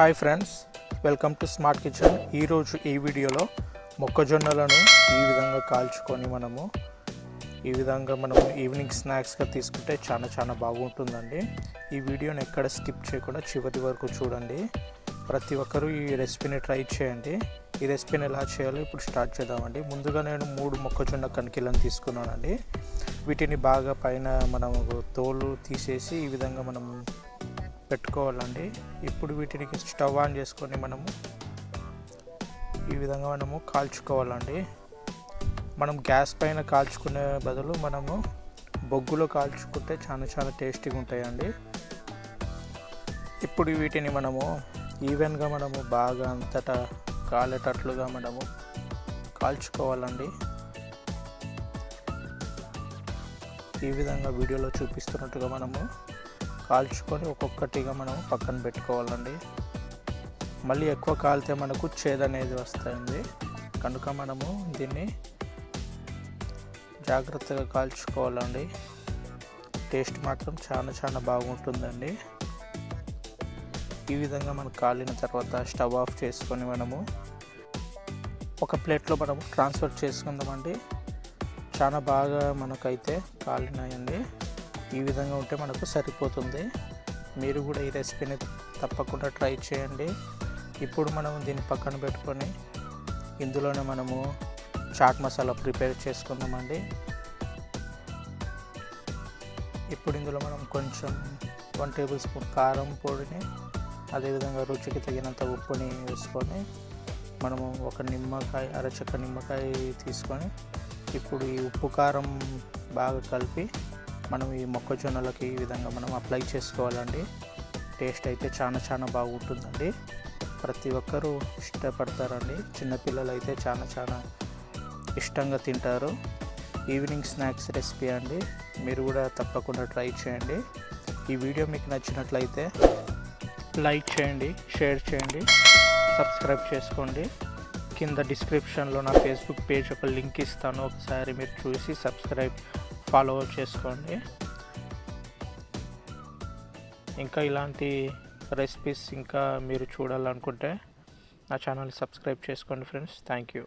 Hi friends welcome to smart kitchen. ఈరోజు ఈ వీడియోలో మొక్కజొన్నలను ఈ విధంగా కాల్చుకొని మనము ఈ విధంగా మనము ఈవినింగ్ స్నాక్స్గా తీసుకుంటే చాలా చాలా బాగుంటుందండి. ఈ వీడియోని ఎక్కడ స్కిప్ చేయకుండా చివరి వరకు చూడండి. ప్రతి ఒక్కరూ ఈ రెసిపీని ట్రై చేయండి. ఈ రెసిపీని ఎలా చేయాలో ఇప్పుడు స్టార్ట్ చేద్దామండి. ముందుగా నేను మూడు మొక్కజొన్న కణికలను తీసుకున్నానండి. వీటిని బాగా పైన మనం తోలు తీసేసి ఈ విధంగా మనం పెట్టుకోవాలండి. ఇప్పుడు వీటిని స్టవ్ ఆన్ చేసుకొని మనము ఈ విధంగా మనము కాల్చుకోవాలండి. మనం గ్యాస్ పైన కాల్చుకునే బదులు మనము బొగ్గులో కాల్చుకుంటే చాలా చాలా టేస్టీగా ఉంటాయండి. ఇప్పుడు వీటిని మనము ఈవెన్గా మనము బాగా అంతటా కాలేటట్లుగా మనము కాల్చుకోవాలండి. ఈ విధంగా వీడియోలో చూపిస్తున్నట్టుగా మనము కాల్చుకొని ఒక్కొక్కటిగా మనం పక్కన పెట్టుకోవాలండి. మళ్ళీ ఎక్కువ కాలితే మనకు చేదు అనేది వస్తుంది. కనుక మనము దీన్ని జాగ్రత్తగా కాల్చుకోవాలండి. టేస్ట్ మాత్రం చాలా చాలా బాగుంటుందండి. ఈ విధంగా మనం కాలిన తర్వాత స్టవ్ ఆఫ్ చేసుకొని మనము ఒక ప్లేట్లో మనము ట్రాన్స్ఫర్ చేసుకుందామండి. చాలా బాగా మనకైతే కాలినాయండి. ఈ విధంగా ఉంటే మనకు సరిపోతుంది. మీరు కూడా ఈ రెసిపీని తప్పకుండా ట్రై చేయండి. ఇప్పుడు మనం దీన్ని పక్కన పెట్టుకొని ఇందులోనే మనము చాట్ మసాలా ప్రిపేర్ చేసుకుందామండి. ఇప్పుడు ఇందులో మనం కొంచెం వన్ టేబుల్ స్పూన్ కారం పొడిని అదేవిధంగా రుచికి తగినంత ఉప్పుని వేసుకొని మనము ఒక నిమ్మకాయ అరచక్క నిమ్మకాయ తీసుకొని ఇప్పుడు ఈ ఉప్పు కారం బాగా కలిపి మనం ఈ మొక్కజొన్నలకి ఈ విధంగా మనం అప్లై చేసుకోవాలండి. టేస్ట్ అయితే చాలా చాలా బాగుంటుందండి. ప్రతి ఒక్కరూ ఇష్టపడతారండి. చిన్నపిల్లలు అయితే చాలా చాలా ఇష్టంగా తింటారు. ఈవినింగ్ స్నాక్స్ రెసిపీ అండి. మీరు కూడా తప్పకుండా ట్రై చేయండి. ఈ వీడియో మీకు నచ్చినట్లయితే లైక్ చేయండి షేర్ చేయండి సబ్స్క్రైబ్ చేసుకోండి. కింద డిస్క్రిప్షన్లో నా ఫేస్బుక్ పేజ్ ఒక లింక్ ఇస్తాను. ఒకసారి మీరు చూసి సబ్స్క్రైబ్ ఫాలో చేసుకోండి. ఇంకా ఇలాంటి రెసిపీస్ ఇంకా మీరు చూడాలనుకుంటే నా ఛానల్ సబ్స్క్రైబ్ చేసుకోండి ఫ్రెండ్స్ థ్యాంక్ యూ